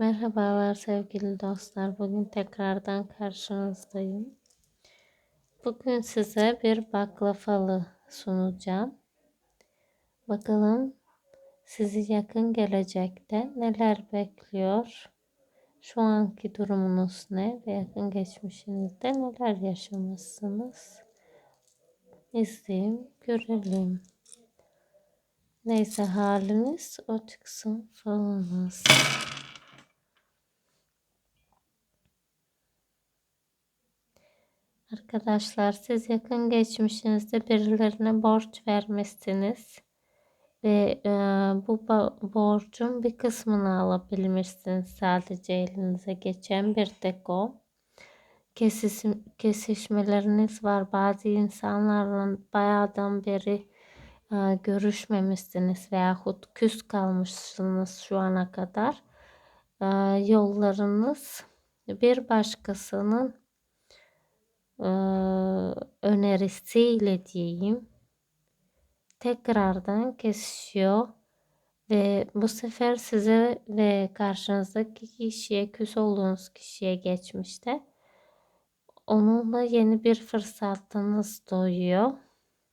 Merhabalar sevgili dostlar. Bugün tekrardan karşınızdayım. Bugün size bir baklavalı sunacağım. Bakalım sizi yakın gelecekte neler bekliyor? Şu anki durumunuz ne ve yakın geçmişinizde neler yaşamışsınız? İzleyin, görelim. Neyse haliniz o çıksın falınız. Arkadaşlar siz yakın geçmişinizde birilerine borç vermişsiniz ve e, bu borcun bir kısmını alabilmişsiniz sadece elinize geçen bir tek o. Kesişmeleriniz var. Bazı insanlarla bayağıdan beri e, görüşmemişsiniz veyahut küs kalmışsınız şu ana kadar. E, yollarınız bir başkasının e, önerisiyle diyeyim tekrardan kesişiyor ve bu sefer size ve karşınızdaki kişiye küs olduğunuz kişiye geçmişte onunla yeni bir fırsatınız doğuyor.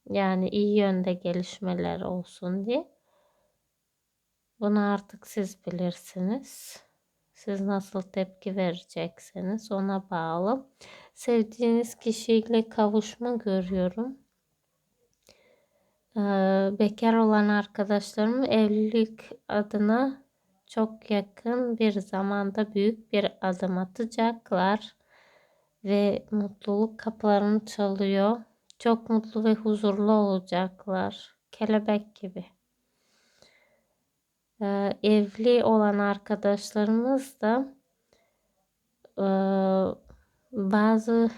Yani iyi yönde gelişmeler olsun diye. Bunu artık siz bilirsiniz. Siz nasıl tepki verecekseniz ona bağlı. Sevdiğiniz kişiyle kavuşma görüyorum. Ee, bekar olan arkadaşlarım evlilik adına çok yakın bir zamanda büyük bir adım atacaklar ve mutluluk kapılarını çalıyor. Çok mutlu ve huzurlu olacaklar. Kelebek gibi. Ee, evli olan arkadaşlarımız da e, bazı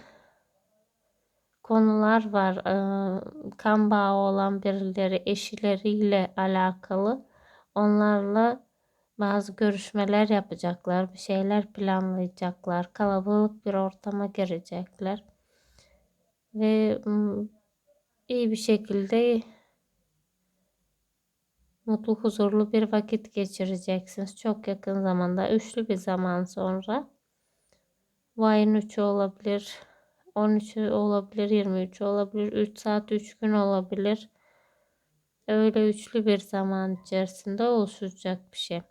konular var. Kan bağı olan birileri eşileriyle alakalı. Onlarla bazı görüşmeler yapacaklar, bir şeyler planlayacaklar, kalabalık bir ortama girecekler ve iyi bir şekilde mutlu huzurlu bir vakit geçireceksiniz. Çok yakın zamanda üçlü bir zaman sonra bu ayın 3'ü olabilir. 13'ü olabilir. 23'ü olabilir. 3 saat 3 gün olabilir. Öyle üçlü bir zaman içerisinde oluşacak bir şey.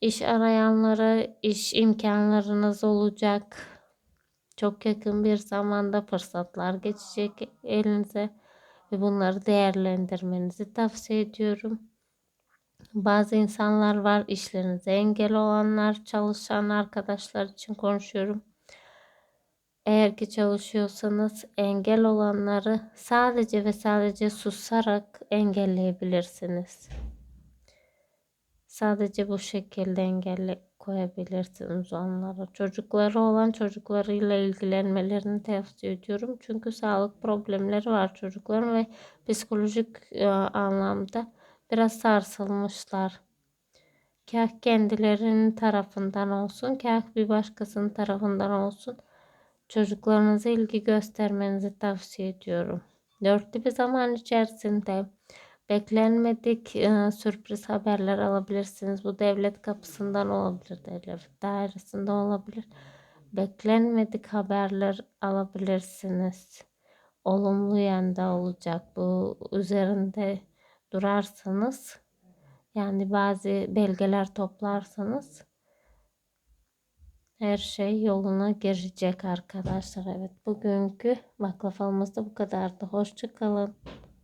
İş arayanlara iş imkanlarınız olacak. Çok yakın bir zamanda fırsatlar geçecek elinize ve bunları değerlendirmenizi tavsiye ediyorum. Bazı insanlar var işlerinize engel olanlar, çalışan arkadaşlar için konuşuyorum. Eğer ki çalışıyorsanız engel olanları sadece ve sadece susarak engelleyebilirsiniz. Sadece bu şekilde engelle koyabilirsiniz onlara. Çocukları olan çocuklarıyla ilgilenmelerini tavsiye ediyorum. Çünkü sağlık problemleri var çocukların ve psikolojik e, anlamda biraz sarsılmışlar. Kah kendilerinin tarafından olsun, kah bir başkasının tarafından olsun çocuklarınıza ilgi göstermenizi tavsiye ediyorum. Dörtlü bir zaman içerisinde beklenmedik e, sürpriz haberler alabilirsiniz. Bu devlet kapısından olabilir, devlet dairesinden olabilir. Beklenmedik haberler alabilirsiniz. Olumlu yönde olacak. Bu üzerinde durarsanız yani bazı belgeler toplarsanız her şey yoluna girecek arkadaşlar. Evet bugünkü baklavamız da bu kadardı. Hoşçakalın.